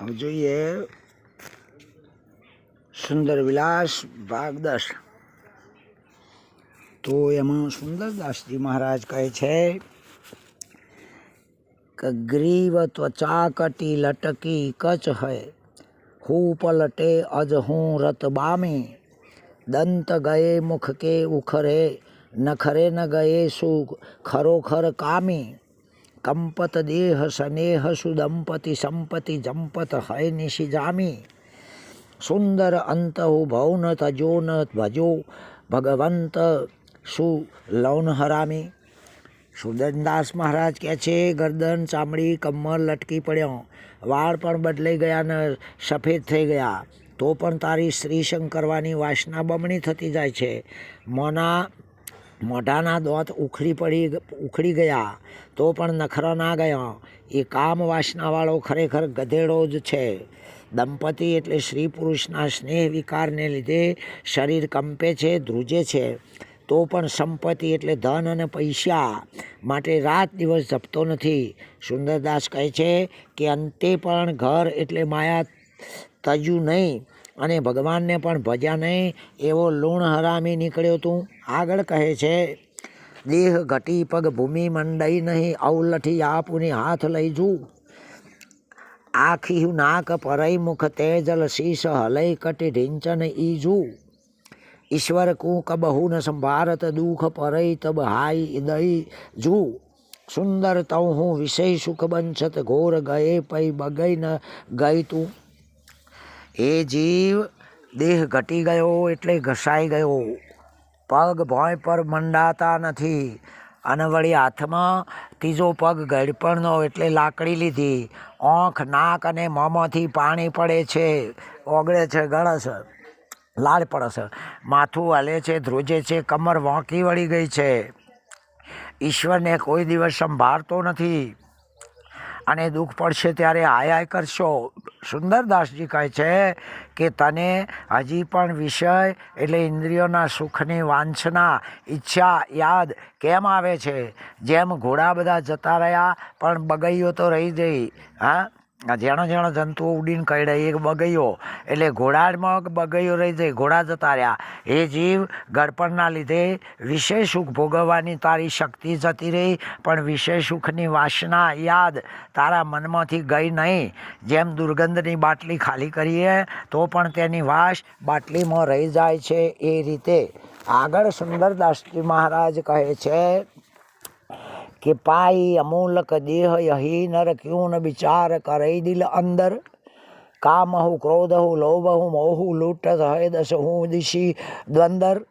હવે જોઈએ સુંદર વિલાસ ભાગ દસ તો એમાં સુંદરદાસજી મહારાજ કહે છે કે ગ્રીવ ત્વચા કટી લટકી કચ હૈ. હું પલટે અજ હું રત બામી. દંત ગયે મુખ કે ઉખરે. નખરે ન ગયે સુખ. ખરોખર કામી. કંપત દેહ સ્નેહ સુદંપતિ સંપતિ જંપત હય નિશિજામી. સુંદર અંત ભૌન તજો ન ભજો ભગવંત સુ લૌન હરામી. સુદનદાસ મહારાજ કહે છે, ગરદન ચામડી કમર લટકી પડ્યો. વાળ પણ બદલાઈ ગયા ને સફેદ થઈ ગયા. તો પણ તારી શ્રી શંકરવાની વાસના બમણી થતી જાય છે. મોના મોઢાના દોત ઉખડી પડી ઉખડી ગયા તો પણ નખરો ના ગયો. એ કામ વાસનાવાળો ખરેખર ગધેડો જ છે. દંપતિ એટલે સ્ત્રી પુરુષના સ્નેહ વિકારને લીધે શરીર કંપે છે, ધ્રુજે છે. તો પણ સંપત્તિ એટલે ધન અને પૈસા માટે રાત દિવસ જપતો નથી. સુંદરદાસ કહે છે કે અંતે પણ ઘર એટલે માયા તજ્યું નહીં. અને ભગવાનને પણ ભજ્યા નહીં, એવો લૂણ હરામી નીકળ્યો તું. આગળ કહે છે, દેહ ઘટી પગ ભૂમિ મંડઈ નહીં અવલઠી આપુની હાથ લઈ જું. આખી નાક પરઈ મુખ તેજલ શીશ હલઈ કટી ઢીંચન ઈજુ ઈશ્વર કુંક બહુન સંભારત દુઃખ પરઈ તબ હાઈ દઈ જુ. સુંદર તઉ હું વિષય સુખ બંછત ઘોર ગયે પૈ બગઈ ન ગઈ તું. એ જીવ દેહ ઘટી ગયો એટલે ઘસાઈ ગયો. પગ ભોંય પર મંડાતા નથી. અને વળી હાથમાં ત્રીજો પગ ગળપણનો એટલે લાકડી લીધી. આંખ નાક અને મોંમાંથી પાણી પડે છે. ઓગળે છે, ગળે છે, લાળ પડે છે. માથું હલે છે, ધ્રુજે છે, કમર વાંકી વળી ગઈ છે. ઈશ્વરને કોઈ દિવસ સંભાળતો નથી. અને દુઃખ પડશે ત્યારે આય આય કરશો. સુંદરદાસજી કહે છે કે તને હજી પણ વિષય એટલે ઇન્દ્રિયોના સુખની વાંછના ઈચ્છા યાદ કેમ આવે છે? જેમ ઘોડા બધા જતા રહ્યા, પણ બગૈયો તો રહી જઈ હા? જેણો જેણો જંતુઓ ઉડીને કઈડે એક બગૈયો. એટલે ઘોડામાં બગૈયો રહી જાય, ઘોડા જતા રહ્યા. એ જીવ ગળપણના લીધે વિષય સુખ ભોગવવાની તારી શક્તિ જતી રહી, પણ વિષય સુખની વાસના યાદ તારા મનમાંથી ગઈ નહીં. જેમ દુર્ગંધની બાટલી ખાલી કરીએ, તો પણ તેની વાસ બાટલીમાં રહી જાય છે એ રીતે. આગળ સુંદરદાસજી મહારાજ કહે છે કે પાઈ અમૂલક દેહ યહી નર ક્યું ન વિચાર કરે દિલ અંદર? કામહુ ક્રોધહુ લોભહુ મોહુ લૂંટત હૈ દસ હું દિશી દ્વંદર?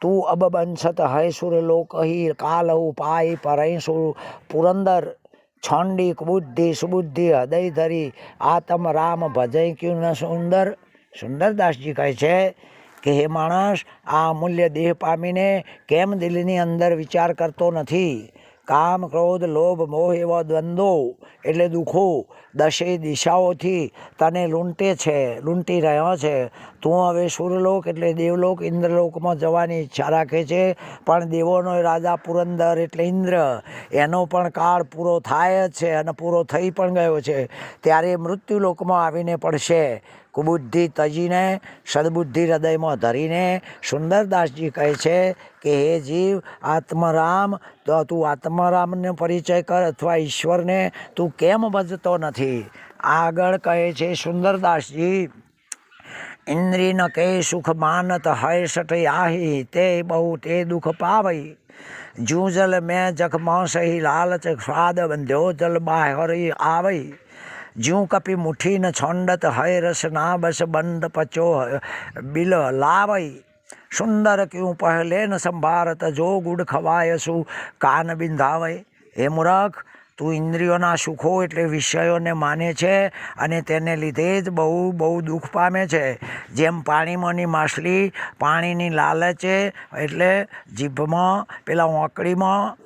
તું અબ બંસત હૈ સુર લોકહી કાલહુ પાય પરઈ સુર પુરંદર? છંડિક બુદ્ધિ સુબુદ્ધિ હૃદય ધરી આતમ રામ ભજય ક્યું ન સુંદર સુંદરદાસજી કહે છે કે, હે માણસ, આ અમૂલ્ય દેહ પામીને કેમ દિલની અંદર વિચાર કરતો નથી? કામ, ક્રોધ, લોભ, મોહ એવા દ્વંદ્વો એટલે દુઃખો દશે દિશાઓથી તને લૂંટે છે, લૂંટી રહ્યો છે. તું હવે સુરલોક એટલે દેવલોક, ઇન્દ્રલોકમાં જવાની ઈચ્છા રાખે છે. પણ દેવોનો રાજા પુરંદર એટલે ઇન્દ્ર. એનો પણ કાળ પૂરો થાય જ છે અને પૂરો થઈ પણ ગયો છે. ત્યારે મૃત્યુલોકમાં આવીને પડશે. કુબુદ્ધિ તજીને, સદબુદ્ધિ હૃદયમાં ધરીને સુંદરદાસજી કહે છે કે, હે જીવ, આત્મરામ, તો તું આત્મરામને પરિચય કર અથવા ઈશ્વરને તું કેમ ભજતો નથી? આગળ કહે છે સુંદરદાસજી ઇન્દ્રિન કે સુખ માનત હય સટ આહી તે બહુ તે દુઃખ પાવઈ. જૂજલ મેં જખ સહી લાલચ, સ્વાદ બંધ્યો જલ બાહરી આવઈ. જ્યું કપી મુઠ્ઠી ન છોંડત હય રસ ના બસ બંધ પચો બિલ લાવઈ. સુંદર ક્યું પહેલે ન સંભારત જો ગુડ ખવાય શું કાન બિંધાવય હે મૂરખ, તું ઇન્દ્રિયોના સુખો એટલે વિષયોને માને છે અને તેને લીધે જ બહુ બહુ દુઃખ પામે છે. જેમ પાણીમાંની માછલી પાણીની લાલચે એટલે જીભમાં, પેલા ઓંકડીમાં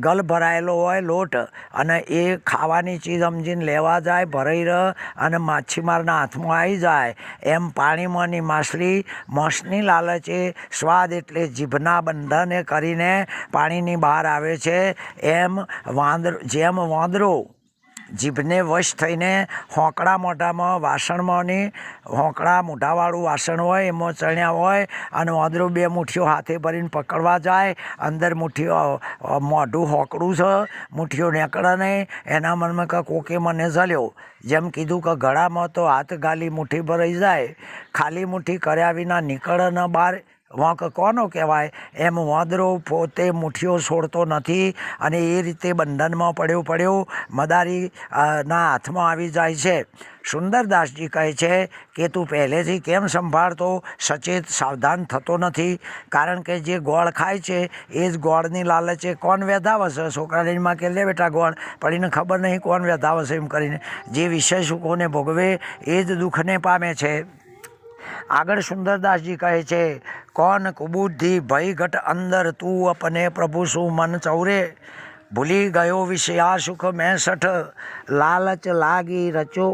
ગલ ભરાયેલો હોય લોટ અને એ ખાવાની ચીજ સમજીને લેવા જાય, ભરાઈ રહ અને માછીમારના હાથમાં આવી જાય. એમ પાણીમાંની માછલી મોસની લાલચે સ્વાદ એટલે જીભના બંધને કરીને પાણીની બહાર આવે છે. એમ વાંદર, જેમ વાંદરો જીભને વશ થઈને હોંકડા મોઢામાં વાસણમાં ને હોંકડા મોઢાવાળું વાસણ હોય, એમાં ચણ્યા હોય અને વાંદરો બે મુઠ્ઠીઓ હાથે ભરીને પકડવા જાય. અંદર મુઠ્ઠીઓ મોઢું હોંકડું છે, મુઠ્ઠીઓ નીકળે નહીં. એના મનમાં કે કોકે મને ઝલ્યો. જેમ કીધું કે ગળામાં તો હાથ ગાલી મુઠ્ઠી ભરાઈ જાય. ખાલી મુઠ્ઠી કર્યા વિના નીકળે ન બહાર. વાંક કોનો કહેવાય? એમ વાંદરો પોતે મુઠ્ઠીઓ છોડતો નથી અને એ રીતે બંધનમાં પડ્યો પડ્યો મદારી ના હાથમાં આવી જાય છે. સુંદરદાસજી કહે છે કે, તું પહેલેથી કેમ સંભાળતો? સચેત સાવધાન થતો નથી. કારણ કે જે ગોળ ખાય છે, એ જ ગોળની લાલચે કોણ વેધાવશે છોકરાની કે લે બેટા ગોળ? પણ એને ખબર નહીં કોણ વેધાવશે એમ કરીને. જે વિષય સુખોને ભોગવે, એ જ દુઃખને પામે છે. આગળ સુંદરદાસજી કહે છે, કોણ કુબુદ્ધિ ભય ઘટ અંદર? તું અપને પ્રભુ શું મન ચૌરે? ભૂલી ગયો વિષયા સુખ મેં સઠ લાલચ લાગી રચો,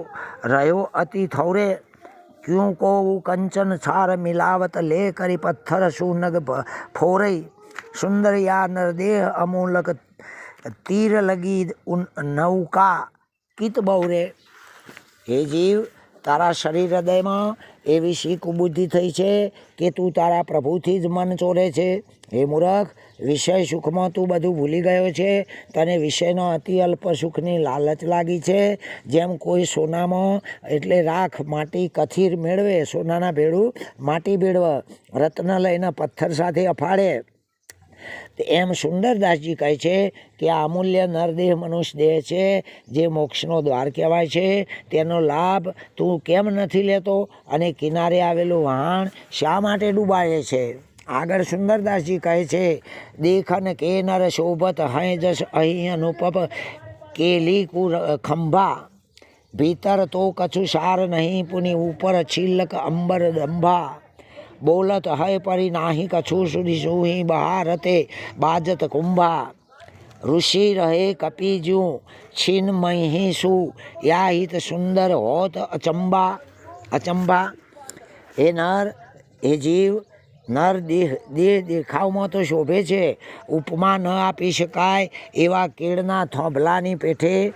રહ્યો અતિ થૌરે? ક્યું કોવું કંચન છાર મિલાવત? લે કરી પથ્થર સુનગ ફોરઈ? સુંદર યા નરદેહ અમૂલક? તીર લગી નૌકા? કિત બહુરે હે જીવ, તારા શરીર હૃદયમાં એવી શી કુબુદ્ધિ થઈ છે કે તું તારા પ્રભુથી જ મન ચોરે છે. હે મૂરખ, વિષય સુખમાં તું બધું ભૂલી ગયો છે. તને વિષયનો અતિ અલ્પ સુખની લાલચ લાગી છે. જેમ કોઈ સોનામાં, એટલે રાખ, માટી, કથીર મેળવે, સોનાના ભેળું માટી ભેળવે, રત્ન લઈને પથ્થર સાથે અફાડે તો એમ સુંદરદાસજી કહે છે કે આ અમૂલ્ય નરદેહ મનુષ્ય દેહ છે, જે મોક્ષનો દ્વાર કહેવાય છે. તેનો લાભ તું કેમ નથી લેતો? અને કિનારે આવેલું વહાણ શા માટે ડૂબાડે છે? આગળ સુંદરદાસજી કહે છે, દેખન કે નર શોભત હૈ જસ અહીં અનુપપ કેલી કુ ખંભા. ભીતર તો કછું સાર નહીં, પુની ઉપર છિલ્લક અંબર દંભા. બોલત હય પરી નાહી કછું સુધી સુહી બહારતે બાજત કુંભા. ઋષિ રહે કપિજું, છીન મહી સુ યા હિત સુંદર હોત અચંબા. અચંબા. હે નર, હે જીવ, નર દેહ દેહ દેખાવમાં તો શોભે છે. ઉપમા ન આપી શકાય એવા કેળના થોભલાની પેઠે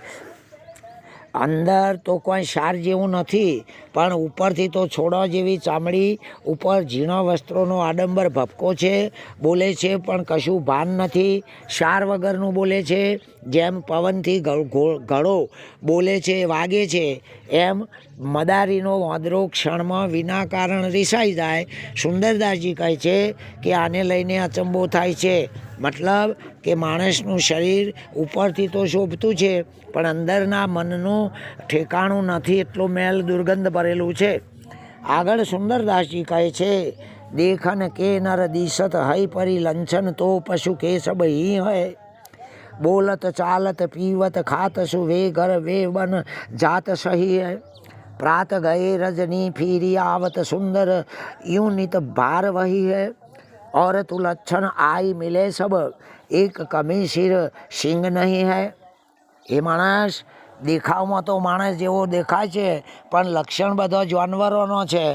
અંદર તો કોઈ સાર જેવું નથી, પણ ઉપરથી તો છોડો જેવી ચામડી ઉપર ઝીણો વસ્ત્રોનો આડંબર ભપકો છે, બોલે છે, પણ કશું ભાન નથી. સાર વગરનું બોલે છે. જેમ પવનથી ઘડો બોલે છે, વાગે છે, એમ મદારીનો વાંદરો ક્ષણમાં વિના કારણ રિસાઈ જાય. સુંદરદાસજી કહે છે કે આને લઈને અચંબો થાય છે. મતલબ કે માણસનું શરીર ઉપરથી તો શોભતું છે, પણ અંદરના મનનું ઠેકાણું નથી એટલું મેલ દુર્ગંધ ભરેલું છે. આગળ સુંદરદાસજી કહે છે, દેખન કે નર દિશત હૈ પરી લંછન તો પશુ કે સબ હી હૈ. બોલત ચાલત પીવત ખાત સુ વે ઘર વે બન જાત સહી હૈ प्रात गए रजनी फिरी आवत सुंदर यूं नित भार वही है और तू लक्षण आई मिले सब एक कमी सिर સિંગ નહીં હૈ એ માણસ દેખાવમાં તો માણસ જેવો દેખાય છે પણ લક્ષણ બધો જાનવરોનો છે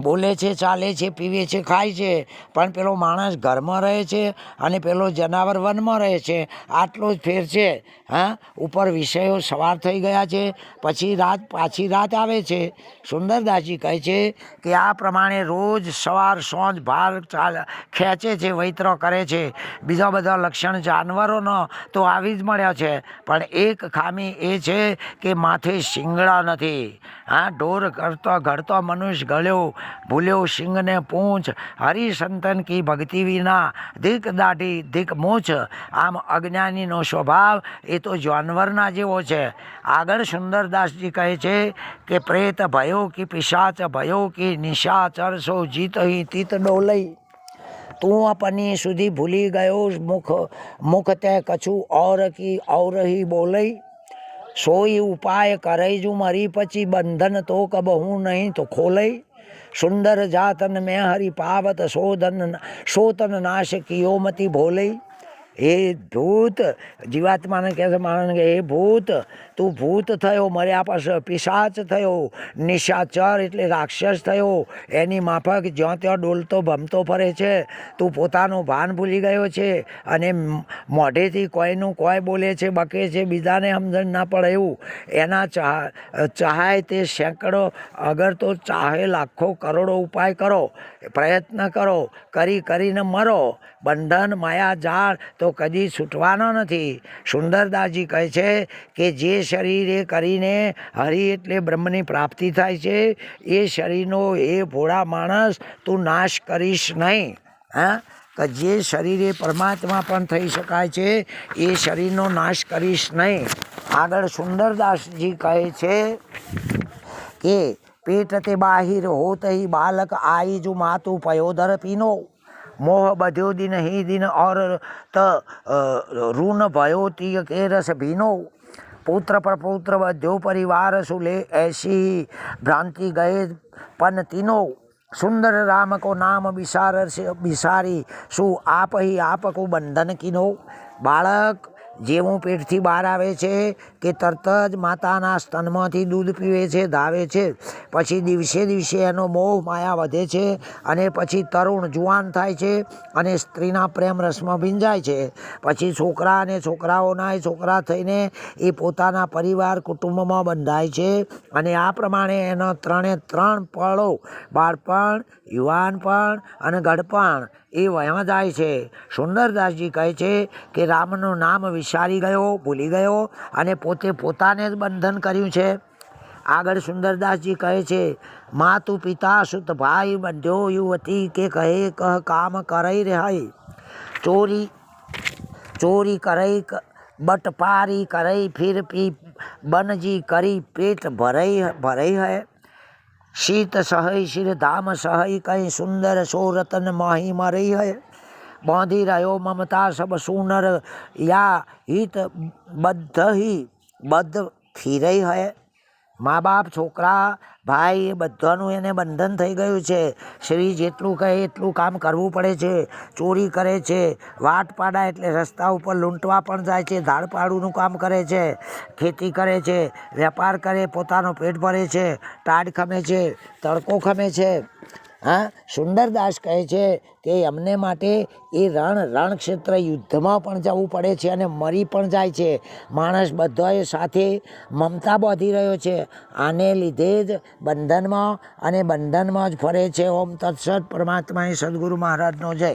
બોલે છે, ચાલે છે, પીવે છે, ખાય છે. પણ પેલો માણસ ઘરમાં રહે છે અને પેલો જનાવર વનમાં રહે છે. આટલો જ ફેર છે, હા? ઉપર વિષયો સવાર થઈ ગયા છે, પછી રાત, પાછી રાત આવે છે. સુંદરદાસજી કહે છે કે આ પ્રમાણે રોજ સવાર, સાંજ ભાર ચાલ ખેંચે છે, વૈત્ર કરે છે. બીજા બધા લક્ષણ જાનવરોનો તો આવી જ મળ્યા છે. પણ એક ખામી એ છે કે માથે શિંગડા નથી. આ ઢોર કરતો ઘડતો મનુષ્ય ગળ્યો, ભૂલ્યો સિંહને પૂંછ. હરિસંતન કી ભક્તિ વિના ધીક દાઢી ધીક મૂછ. આમ અજ્ઞાનીનો સ્વભાવ એ તો જાનવરના જેવો છે. આગળ સુંદરદાસજી કહે છે કે, પ્રેત ભયો કે પિશાચ, ભયો કે નિશા ચરસો જીત હિ તીત ડોલઈ તું અપની સુધી ભૂલી ગયો મુખ મુખ તે કછું ઔર કી ઓર હી બોલઈ. સોઈ ઉપાય કરે જુ મરી પછી બંધન તો કબ હું નહીં તો ખોલઈ સુંદર જાતન મેં હરી પાવત શોધન, શોતન નાશ કિયો મતી ભોલઈ હે ભૂત, જીવાત્માને કહે છે માણસને કે એ ભૂત, તું ભૂત થયો મર્યા પાસે પિશાચ થયો, નિશાચર એટલે રાક્ષસ થયો, એની માફક જ્યાં ત્યાં ડોલતો ભમતો ફરે છે, તું પોતાનું ભાન ભૂલી ગયો છે, અને મોઢેથી કોઈનું કોઈ બોલે છે, બકે છે, બીજાને સમજણ ના પડે એવું. એના ચાહ ચાહે તે સેંકડો અગર તો ચાહે લાખો કરોડો ઉપાય કરો, પ્રયત્ન કરો, કરી કરીને મરો. બંધન, માયા, જાળ, તો કદી છૂટવાનો નથી. સુંદરદાસજી કહે છે કે જે શરીરે કરીને હરિ એટલે બ્રહ્મની પ્રાપ્તિ થાય છે, એ શરીરનો એ ભોળા માણસ તું નાશ કરીશ નહીં. હા? કે જે શરીરે પરમાત્મા પણ થઈ શકાય છે, એ શરીરનો નાશ કરીશ નહીં. આગળ સુંદરદાસજી કહે છે કે, પેટ તે બાહિર હોત બાલક આઈ જો માતુ પયોદર પીનો. મોહ બધ્યો દિન હી દિન ઓર ત ઋણ ભયો તિય કે રસ ભીનો. પુત્ર પર પુત્ર બધ્યો પરિવાર સુલે એસી ભ્રાંતિ ગયે પન તીનો. સુંદર રામ કો નામ વિસાર બિસારી શું આપ હી આપ કો બંધન કિનો. બાળક જેવું પેટથી બહાર આવે છે કે તરત જ માતાના સ્તનમાંથી દૂધ પીવે છે, ધાવે છે. પછી દિવસે દિવસે એનો મોહ માયા વધે છે અને પછી તરુણ જુવાન થાય છે અને સ્ત્રીના પ્રેમ રસમાં ભીંજાય છે. પછી છોકરા અને છોકરાઓના છોકરા થઈને એ પોતાના પરિવાર, કુટુંબમાં બંધાય છે. અને આ પ્રમાણે એનો ત્રણે ત્રણ પળો બાળપણ યુવાનપણ અને ગઢપણ એ વયા જાય છે. સુંદરદાસજી કહે છે કે રામનું નામ વિસારી ગયો, ભૂલી ગયો અને પોતે પોતાને જ બંધન કર્યું છે. આગળ સુંદરદાસજી કહે છે, માતુ પિતા સુત ભાઈ બંધ્યો યુવતી કે કહે કહ કામ કરઈ રહી. ચોરી ચોરી કરઈ બટપારી કરઈ, ફિર પી, બનજી કરી પેટ ભરાઈ ભરાઈ હૈ. શીત સહય શિર ધામ સહય કઈ સુંદર સોરતન રતન રહી મરઈ હૈ બાંધી રહ્યો મમતા સબ સુનર યા હિત બદ્ધ બદ્ધ ફિરઈ હૈ મા બાપ, છોકરા, ભાઈ, એ બધાનું એને બંધન થઈ ગયું છે. શ્રી જેટલું કહે એટલું કામ કરવું પડે છે. ચોરી કરે છે. વાટ પાડા એટલે રસ્તા ઉપર લૂંટવા પણ જાય છે. ધાડ પાડુનું કામ કરે છે. ખેતી કરે છે. વેપાર કરે, પોતાનો પેટ ભરે છે. ટાઢ ખમે છે. તડકો ખમે છે. હા, સુંદરદાસ કહે છે કે અમને માટે એ રણ, રણક્ષેત્ર યુદ્ધમાં પણ જવું પડે છે અને મરી પણ જાય છે. માણસ બધાએ સાથે મમતા બાંધી રહ્યો છે. આને લીધે જ બંધનમાં અને બંધનમાં જ ફરે છે. ઓમ તત્સત પરમાત્માએ સદગુરુ મહારાજનો જય.